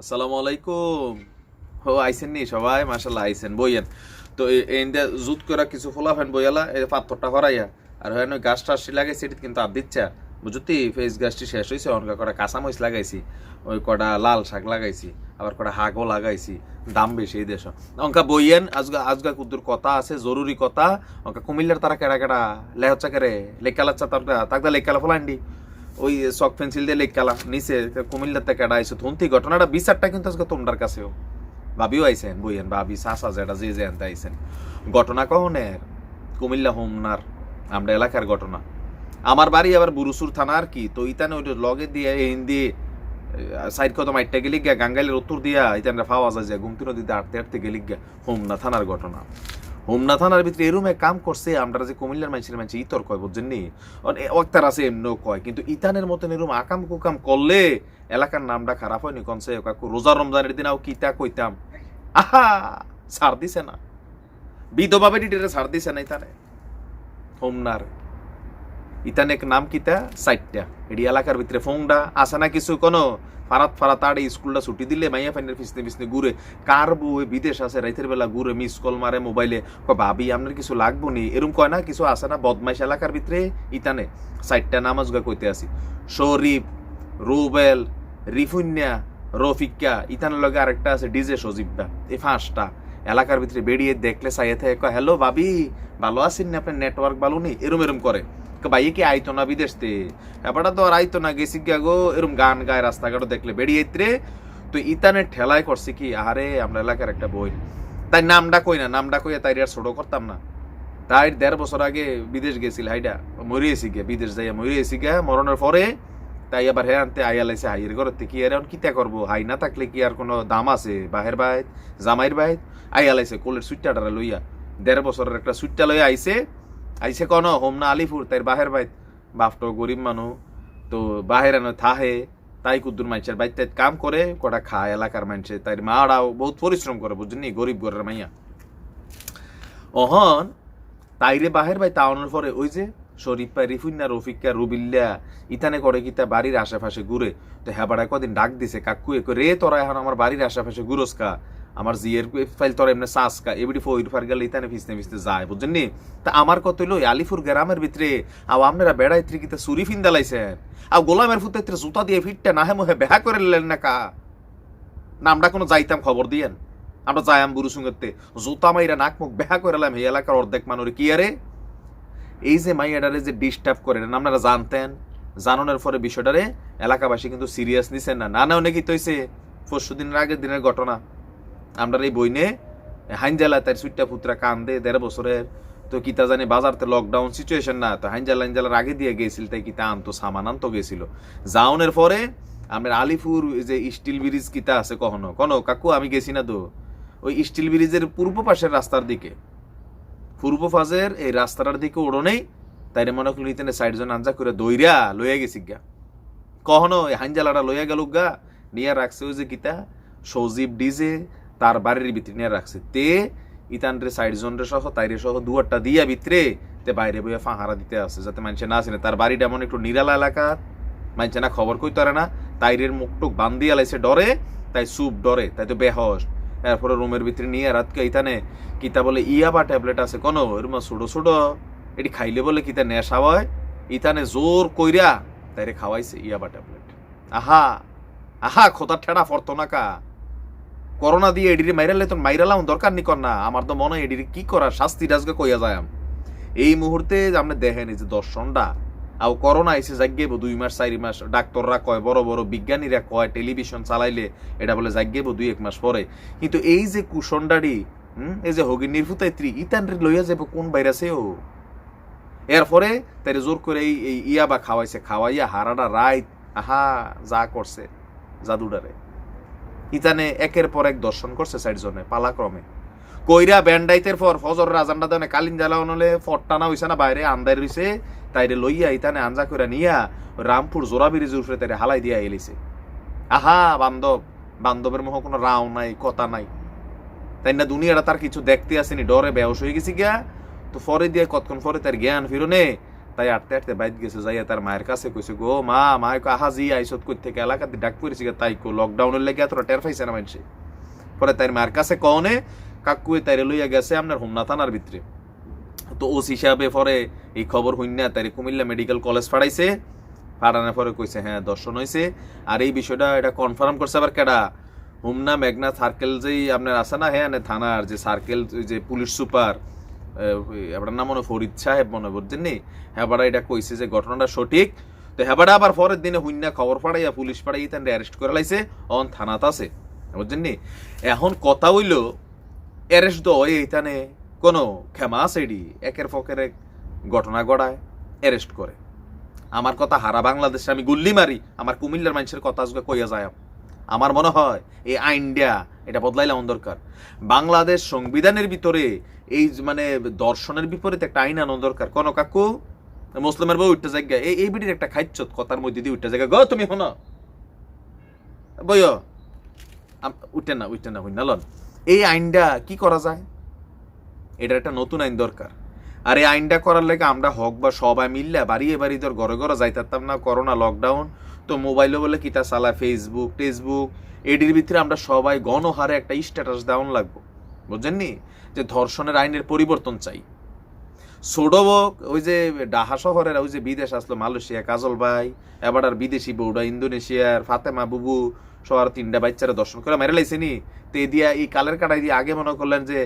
আসসালামু আলাইকুম। ও আইসেন নি? সবাই মাশাল্লাহ আইসেন বইয়েন। তো এন্ডে জুত করা কিছু ফলাফেন বইয়ালা, এই পাথরটা হরাইয়া আর হয় গাছ টাছ লাগাইছি এটি কিন্তু আপ দিচ্ছা। বুঝতি, ফেস গাছটি শেষ হয়েছে অনেক কটা কাঁচামরিচ লাগাইছি, ওই কটা লাল শাক লাগাইছি, আবার কটা হাগও লাগাইছি, দাম বেশি এই দেশ। অঙ্কা বইয়েন, আজগা আজগা কুদ্দুর কথা আছে, জরুরি কথা। অঙ্কা কুমিল্লার তারা কেডা কেডা লেহচ্ছা কেরে লেখালাচ্ছা তার তাকদা লেখালা ফলান্ডি ওই চক পেন্সিল দিয়ে লেখালা নিচে কুমিল্লাতে কেডা আইসো থুন্তি ঘটনাটা, বিচারটা কিন্তু আজকে তোমার কাছেও। ভাবিও আইসেন বইয়েন, ভাবি, সাসা যেটা, যে যে আনতে আইসেন ঘটনা কহনের কুমিল্লা হোমনার, আমরা এলাকার ঘটনা। আমার বাড়ি আবার বুরুসুর থানার কি, তো ইতানে ওইটা লগে দিয়ে, এই দিয়ে সাইড কত মাইটটা গেলি গিয়া, গাঙ্গাইলের উত্তর দিয়া, ইতানরা ফাওয়া যায় যে গুমতি নদীতে আটতে আটতে গেলি গিয়া, হোমনা থানার ঘটনা। হোমনা থানার ভিতরে এরুমে কাম করছে, আমরা যে কুমিল্লার মানুষের মানুষ, ইতর কয়, বুঝছেন নি? অক্তার আছে, এমনিও কয়। কিন্তু ইতানের মতন এরুম আকাম কুকাম করলে এলাকার নামটা খারাপ হয়নি কনসে কাকু? রোজা রমজানের দিন আও কিতা কইতাম? আহা, ছাড় দিছে না। বিধবা বেটিটারে ছাড় দিছে না ইতানে। হোমনার। ইতানে এক নাম কিতা সাইটটা। এডি এলাকার ভিতরে ফোংডা আছে না কিছু কোনো। ফারাত ফারাত আড়ে স্কুলটা ছুটি দিলে মাইয়া ফাইনের পিছনে পিছনে ঘুরে। কার বউ বিদেশ আছে রাইতের বেলা ঘুরে মিস কল মারে মোবাইলে ক ভাবি, আপনার কিছু লাগবো নি? এরম কয় না, কিছু আছে না। বদমাইশ এলাকার ভিতরে ইতানে। সাইটটা নামাজ গা কইতে আসি। শরীফ, রুবেল রিফুন্যা রফিকা, ইতানের লগে আরেকটা আছে ডিজে সজীবটা এই ফাঁসটা। এলাকার ভিতরে বেরিয়ে দেখলে সাইয়ে থেকে কয়, হ্যালো ভাবি, ভালো আছেন না? আপনার নেটওয়ার্ক ভালো নেই? এরম এরম করে। ভাই কি আইতো না বিদেশ তে তো আর আইতো না গেছি গিয়া গো এরম গান গায় রাস্তাঘাটও দেখলে বেরিয়ে রে তো ইতানের ঠেলায় করছে কি আরে আমরা এলাকার একটা বই তাই নামটা কই না নামটা কইয়া তাই আর ছোট করতাম না তাই দেড় বছর আগে বিদেশ গেছিল হাইডা মরিয়েছি গিয়া বিদেশ যাইয়া মরিয়েছি গিয়া মরণের পরে তাই আবার হ্যাঁ আনতে আইয়া লাইছে হাইয়ের ঘরতে কি আর এখন কিতা করব হাই না থাকলে কি আর কোনো দাম আছে বাহের বাইত জামাইর বাইত আইয়া লাইছে কোলের সুইটাটা লইয়া দেড় বছরের একটা সুইটটা লইয়া আইছে আইছে কোন হোমনা আলিপুর তাই বাহের বাইত। বাপটো গরিব মানুষ তো বাহের এনে থাহে, তাই কুদ্দুর মানুষের বাইত তাই কাম করে কটা খায় এলাকার মানুষে তাই মারাও বহুত পরিশ্রম করে বুঝলি গরিব ঘরের মাইয়া। অহন তাইরে বাহের বাই তাওনের পরে ওই যে শরীফা রিফুন্না রফিকা রুবিল্লা ইতানে করে কি কিতা বাড়ির আশেপাশে ঘুরে তো হ্যাঁ কদিন ডাক দিছে কাকু এ রে তোরা এখন আমার বাড়ির আশেপাশে ঘুরোস কা আমার জিয়ের ফাইল তোরা এমনি সাস কা এবিডি ফইর ফার গেলে ইতানে ফিসতে ফিসতে যায়, বুঝছেন নি? তা আমার কত হইল আলিপুর গ্রামের ভিতরে, আও আপনারা বেড়াই ত্রিকিতে সুরি ফিন্দা লাইছেন। আও গোলামের ফুতে জুতা দিয়ে ফিটটা নাহে মুহে বেহা করে লেন না কা। না, আমরা কোনো যাইতাম খবর দিয়েন। আমরা যাইম বুড়ু সঙ্গেতে। জুতা মাইরা নাক মুখ বেহা করে এলাম এই এলাকার অর্ধেক মানুষ কি আরে? এই যে মাইয়াডারে যে ডিস্টার্ব করেন আপনারা জানতেন? জানানোর পরে বিষয়টারে এলাকাবাসী কিন্তু সিরিয়াস নিছেন না। না না, অনেকই তো হয়েছে পরশু দিনের আগের দিনের ঘটনা। আমরা এই বইনে হাইনজালা তার সুইটটা পুত্রা কান্দে, দেড় বছরের। তো কিতা জানি বাজারতে লকডাউন সিচুয়েশন না, তো হাইনজালা হাইনজালার আগে দিয়ে গেছিল, তাই কিতা আনতো, সামান আনতো গেছিল। যাওনের পরে আমরা আলিপুর যে স্টিল ব্রিজ কিতা আছে কখনো? কোনো কাকু, আমি গেছি না তো। ওই স্টিল ব্রিজের পূর্ব পাশের রাস্তার দিকে। পূর্ব ফাজের এই রাস্তাটার দিকে উড়োনেই তাইরে মনে করলি তেনে সাইড জন আনজা করে দইরা লইয়া গেছি গা। কখনো এই হাঞ্জালাটা লইয়া গেল গা, নিয়ে রাখছে ওই যে গীতা সজীব ডিজে তার বাড়ির ভিতরে নিয়ে রাখছে। তে ইতানরে সাইড জনরে সহ, তাইরে সহ দুয়ারটা দিয়া ভিতরে তে বাইরে বইয়া ফাঁহারা দিতে আছে, যাতে মানুষে না আসে তার বাড়িটা এমন একটু নিরালা এলাকা মানুষে না খবর কই তারে না। তাইরের মুখ টুক বান্দিয়া লাইছে ডরে, তাই সুপ ডরে, তাই তো বেহস। এরপরে রুমের ভিতরে নিয়ে রাতকে ইতানে কিতা বলে ইয়াবা ট্যাবলেট আছে কোনো? এরম ছোট ছোট। এটি খাইলে বলে কিতা নেশা হয়? ইতানে জোর কইরা তাইরে খাওয়াইছে ইয়াবা ট্যাবলেট। আহা! আহা! খোদার ঠেড়া ফরতো না করোনা দিয়ে এডিরে মাইরালে তো মাইরালাম দরকার নি কর না। আমার তো মনে হয় এডিরে কি করার শাস্তি রাজকে কইয়া যায় এই মুহূর্তে আপনি দেখেন যে দর্শনটা। আও করোনা এসে জাগিয়েব দুই মাস, চারি মাস। ডাক্তাররা কয়, বড় বড় বিজ্ঞানীরা কয়, টেলিভিশন চালাইলে এটা বলে জাগিয়েব দুই, এক মাস পরে। কিন্তু এই যে কুসন্ডারি, হুম, এই যে হগি নির্ভুতাইত্রী ইতান রে লইয়া যাব কোন বাইরাছে ও? এরপরে তারে জোর করে এই এই ইয়া বা খাওয়াইছে, খাওয়াইয়া হারাটা রাইত, আহা, যা করছে, জাদুডারে। ইতানে একের পর এক দর্শন করছে সাইড জনে পালাক্রমে। কইরা ব্যান্ডাইতের পর ফজর রাজান্ডা দেনে কালিন জ্বালা হলে ফটটানা হইছে না, বাইরে আন্দার হইছে, তাইরে লইয়া ইতানে আঞ্জা করে নিয়া রামপুর জোড়া ব্রিজ উঠে তাইরে হালাই দিয়া এলিছে। আহা, বান্ধব, বান্ধবের মোহ কোনো রাও নাই, কথা নাই। তাই না দুনিয়াটা তার কিছু দেখতে আসেনি, ডরে বেহস হয়ে গেছি গিয়া। তো পরে দিয়ে কতক্ষণ পরে তার জ্ঞান ফিরনে তাই আটতে আটতে বাইত গেছে, যাইয়া তার মায়ের কাছে কইছে, গো মা মা কো আহা জি, আইসত কই থেকে এলাকাতে ডাক পড়েছি তাই কো লকডাউনের লেগে এতটা টের পাইছে না মানুষে পরে তার মায়ের কাছে কনে কাকুয়ে তাইরে লইয়া গেছে আপনার হোমনা থানার ভিতরে। তো ওস হিসাবে পরে এই খবর হইনা তাইরে কুমিল্লা মেডিকেল কলেজ ফাড়াইছে। ফাড়ানোর পরে কইছে হ্যাঁ দর্শন হইছে। আর এই বিষয়টা, এটা কনফার্ম করছে আবার কেডা? হুমনা, মেঘনা, সার্কেল যেই আপনার আছে না হ্যাঁ থানার যে সার্কেল, যে পুলিশ সুপার আপনার নাম মনে হয় ফরিদ সাহেব মনে করছেন নি? হ্যাঁ এটা কইছে যে ঘটনাটা সঠিক। তো হ্যাঁ আবার পরের দিনে হুইনা খবর পাড়াইয়া পুলিশ পাড়াই তান অ্যারেস্ট করে লাইছে, অন থানাত আছে। বুঝছেন নি? এখন কথা হইল অ্যারেস্ট দ এইখানে কোনো ক্ষমা আছে এডি? একের ফকের এক ঘটনা গড়ায় অ্যারেস্ট করে। আমার কথা হারা বাংলাদেশে আমি গুল্লি মারি, আমার কুমিল্লার মানুষের কথা আজকে কইয়া যায় আমার মনে হয় এই আইনটা এটা বদলাইলাম দরকার। বাংলাদেশ সংবিধানের ভিতরে এই মানে দর্শনের বিপরীতে একটা আইন আনো দরকার। কোন কাকু? মুসলিমের বউ উঠতে জায়গা এই এই বিটির একটা খাইচ্ছত কথার মধ্যে দিয়ে উঠতে জায়গা গো, তুমি হন বইয় উঠে না উঠে না, হইনা, লন। এই আইনটা কি করা যায়? এটা একটা নতুন আইন দরকার। আর এই আইনটা করার লেগে আমরা হক বা সবাই মিললে বাড়িয়ে বাড়ি ধর ঘরে ঘরে যাইতাম না। করোনা লকডাউন তো মোবাইলে বলে কিতা চালা ফেসবুক টেসবুক। এটির ভিতরে আমরা সবাই গণহারে একটা স্ট্যাটাস দেওয়ান লাগবো। বুঝছেননি যে ধর্ষণের আইনের পরিবর্তন চাই। সোডবক ওই যে ডাহা শহরের ওই যে বিদেশ আসলো, মালয়েশিয়া, কাজল ভাই, এবার আর বিদেশি বউডা ইন্দোনেশিয়ার ফাতেমা বুবু সবার তিনটা বাচ্চারা দর্শন করে মেরে লাইছে নি। তে দিয়া এই কালের কাটাই দিয়ে আগে মনে করলেন যে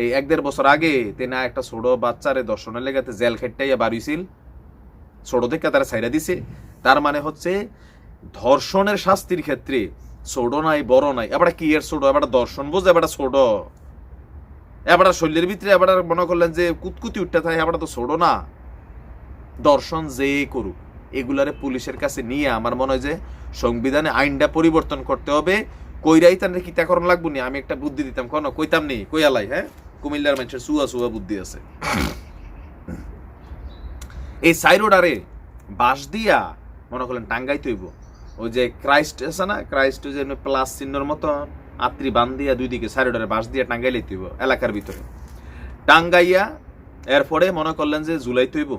এই এক দেড় বছর আগে তে না একটা ছোট বাচ্চারে দর্শনের লেগাতে জেল খেটটাইয়া বাড়িছিল ছোট থেকে তারা ছাইরা দিছে। তার মানে হচ্ছে ধর্ষণের শাস্তির ক্ষেত্রে ছোট নাই, বড় নাই। এবার কি এর ছোট এবার দর্শন বোঝে, এবার ছোট এবার শরীরের ভিতরে এবার মনে করলেন যে কুতকুতি উঠতে থাকে, এবার তো ছোট না। দর্শন যে করুক, এগুলারে পুলিশের কাছে নিয়ে আমার মনে হয় যে সংবিধানে আইনটা পরিবর্তন করতে হবে। কইরাই তার কি করণ লাগবো নি? আমি একটা বুদ্ধি দিতাম কোনো কইতাম নি কইয়ালাই হ্যাঁ? কুমিল্লার মানুষের সুয়া সুয়া বুদ্ধি আছে। এই সাইরোডারে বাঁশ দিয়া মনে করলেন টাঙ্গাই তৈব ওই যে ক্রাইস্ট আছে না, ক্রাইস্ট যে প্লাস চিহ্নর মতন। আত্রি বান দিয়া দুই দিকে সাইরোডারে বাঁশ দিয়া টাঙ্গাইলে তৈব এলাকার ভিতরে। টাঙ্গাইয়া এরপরে মনে করলেন যে জুলাই তৈব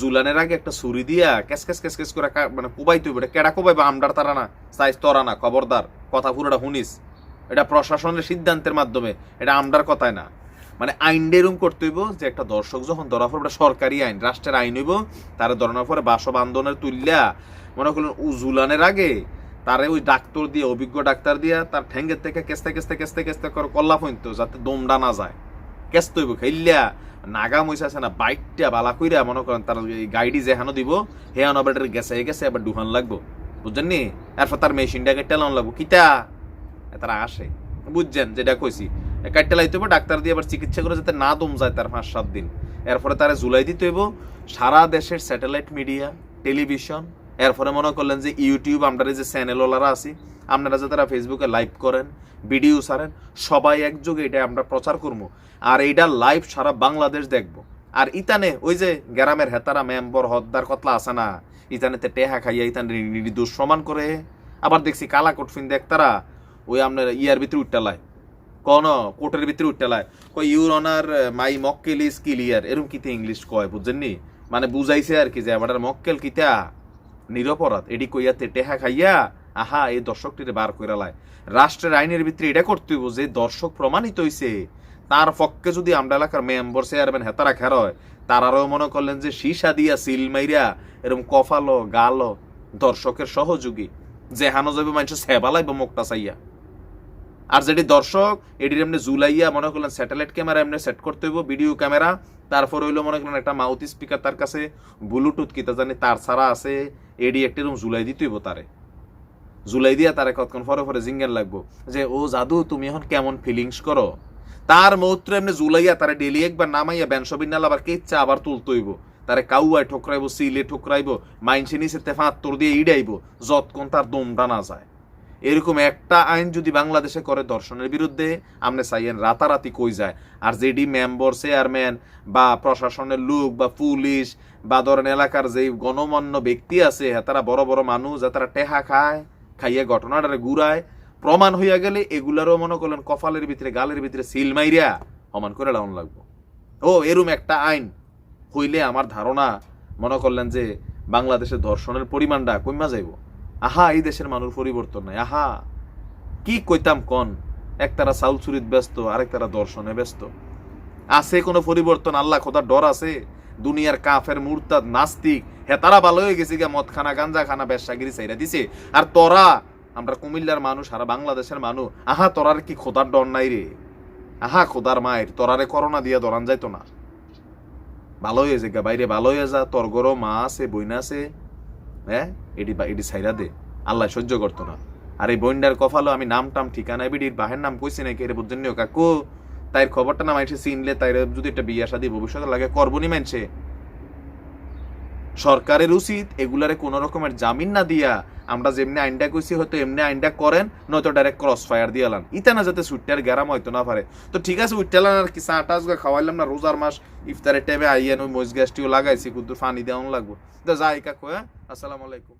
জুলানের আগে একটা ছুরি দিয়া ক্যাস ক্যাস ক্যাস ক্যাস করে মানে কুবাই তৈব এটা কেডা কুবাই বা আমডার তারা না। সাইজ তরা না, খবরদার। কথা পুরোটা শুনিস। এটা প্রশাসনের সিদ্ধান্তের মাধ্যমে। এটা আমডার কথায় না। মানে আইন এরকম করতে হইব যে একটা দর্শক যখন ধরা পড়বে, এটা সরকারি আইন, রাষ্ট্রের আইন হইব। তারা ধরানোর পরে বাসব আন্দোলনের মনে করলেন উজুলানের আগে তারে ওই ডাক্তার দিয়ে, অভিজ্ঞ ডাক্তার দিয়া তার ঠেঙ্গের থেকে কেস্তে কেস্তে কেস্তে কেস্তে করে কল্লা পইন্ত যাতে দমডা না যায়। কেস্ত হইব খেললা নাগা মইসা আছে না বাইকটা বালা কইরা মনে করেন তার গাইডি যেহানো দিব হেয়ানো আবার গেছে গেছে, আবার ডুহান লাগবো। বুঝছেন নি? এরপর তার মেশিনটাকে টেলান লাগবো। কিতা? তারা আসে। বুঝছেন যেটা কইছি। কাটতে লাইতে হইব, ডাক্তার দিয়ে আবার চিকিৎসা করে যাতে না দম যায় তার পাঁচ, সাত দিন। এরপরে তারা জুলাই দিতে হইব, সারা দেশের স্যাটেলাইট মিডিয়া, টেলিভিশন এরপরে মনে করলেন যে ইউটিউব, আমরা যে চ্যানেলওয়ালারা আছি, আপনারা যে তারা ফেসবুকে লাইভ করেন ভিডিও সারেন সবাই একযোগে এটা আমরা প্রচার করব। আর এইটা লাইভ সারা বাংলাদেশ দেখব। আর ইতানে, ওই যে গ্রামের হেতারা মেম্বর, হদ্দার কতলা আছে না, ইতানেতে টেহা খাইয়া ইতানে নির্দোষ সমান করে। আবার দেখছি কালা কোটফিন দেখ তারা, ওই আপনার ইয়ার ভিতরে উঠটালায় কোন? কোর্টের ভিতরে উঠটালায় কই ইউর অনার মাই মক্কেল ইজ ক্লিয়ার এরকম কিতে ইংলিশ কয় বুঝছেননি মানে বুঝাইছে আর কি যে আমার মক্কেল কিতা? নিরপরাধ। এডি কইয়াতে টেহা খাইয়া, আহা, এই দর্শকটিরে বার কইরা লায়। রাষ্ট্রের আইনের ভিতরে এটা করতে হইব যে দর্শক প্রমাণিত হইছে। তার পক্ষে যদি আমরা এলাকার মেম্বার, চেয়ারম্যান হেতারা খের হয় তারারও মনে করলেন যে সীসা দিয়া সিল মাইরা এরকম কফালো, গালো দর্শকের সহযোগী। যে হানো যাবে মানুষ সেবা লাগবে মুখটা চাইয়া। আর যেটি দর্শক এটির এমনি জুলাইয়া মনে করলেন স্যাটেলাইট ক্যামেরা এমনি সেট করতে হইব, ভিডিও ক্যামেরা। তারপর হইল মনে করলেন একটা মাউথ স্পিকার তার কাছে ব্লুটুথ কিতা জানি তার ছাড়া আছে, এডি একটি রুম জুলাই দিতে হইব তারে। জুলাই দিয়া তারে কতক্ষণ পরে পরে জিঙ্গেন লাগবো। যে, ও জাদু, তুমি এখন কেমন ফিলিংস করো? তার মৌত্র এমনি জুলাইয়া তারে ডেলি একবার নামাইয়া ব্যানসবিন নাল আবার কেচ্ছা আবার তুলতে হইব। তারে কাউয়ায় ঠোকরাইব সিলে ঠোকরাইব মাইনসে নিচে তেফাত্তর দিয়ে ইডাইব, যতক্ষণ তার দমটা না যায়। এরকম একটা আইন যদি বাংলাদেশে করে দর্শনের বিরুদ্ধে আমরা চাইয়েন রাতারাতি কই যায়? আর যেডি মেম্বর, চেয়ারম্যান বা প্রশাসনের লোক বা পুলিশ বা ধরেন এলাকার যে গণমান্য ব্যক্তি আছে তারা বড় বড় মানুষ তারা টেহা খায়, খাইয়ে ঘটনাটারে ঘুরায়, প্রমাণ হইয়া গেলে এগুলারও মনে করলেন কপালের ভিতরে, গালের ভিতরে সিল মাইরিয়া সমান করে লাউন লাগবো। ও, এরম একটা আইন হইলে আমার ধারণা মনে করলেন যে বাংলাদেশে ধর্ষণের পরিমাণটা কমা যাইব? আহা, এই দেশের মানুষ পরিবর্তন নাই। আহা, কি কইতাম কন? একতারা চাউল চুরিত ব্যস্ত আরেক তারা দর্শনে ব্যস্ত। আছে কোনো পরিবর্তন? আল্লাহ খোদার ডর আছে? দুনিয়ার কাফের, মুরতাদ, নাস্তিক হে তারা ভালো হয়ে গেছে গিয়া মদ খানা গাঞ্জা খানা ব্যবসাগিরি চাইরা দিছে। আর তোরা, আমরা কুমিল্লার মানুষ, আর বাংলাদেশের মানুষ, আহা, তোরার কি খোদার ডর নাই রে? আহা, খোদার মায়ের, তোরারে করোনা দিয়া দরান যাইতো না। ভালো হয়ে যে বাইরে ভালো হয়ে যা, তোর গরো মা আছে বইনা আছে হ্যাঁ? এটি বা- এটি সাইরা দে। আল্লাহ সহ্য করতো না। আর এই বইন্ডার কফালো আমি নাম টাম ঠিকানা, বিডির বাহের নাম কইছি নাকি এর বুঝছেন কাকু? তাইর খবরটা না মাইছে চিনলে তাই যদি একটা বিয়া দিয়ে ভবিষ্যতে লাগে করবনি মানছে সরকারের উচিত এগুলারে কোন রকমের জামিন না দিয়া আমরা যেমনি আইনটা কইছি হয়তো এমনি আইনটা করেন, নয়তো ডাইরেক্ট ক্রস ফায়ার দিয়ে এলাম ইতা না যাতে সুইটার গেরাম হয়তো না পারে। তো ঠিক আছে উইটালান আর কি, চা টাচ খাওয়াইলাম না, রোজার মাস, ইফতারের টাইমে আইয়ান, ওই মজ গ্যাসটিও লাগাইছি, কিন্তু ফানি দেওয়ান লাগবো। তো যাই কাকু হ্যাঁ? আসসালামু আলাইকুম।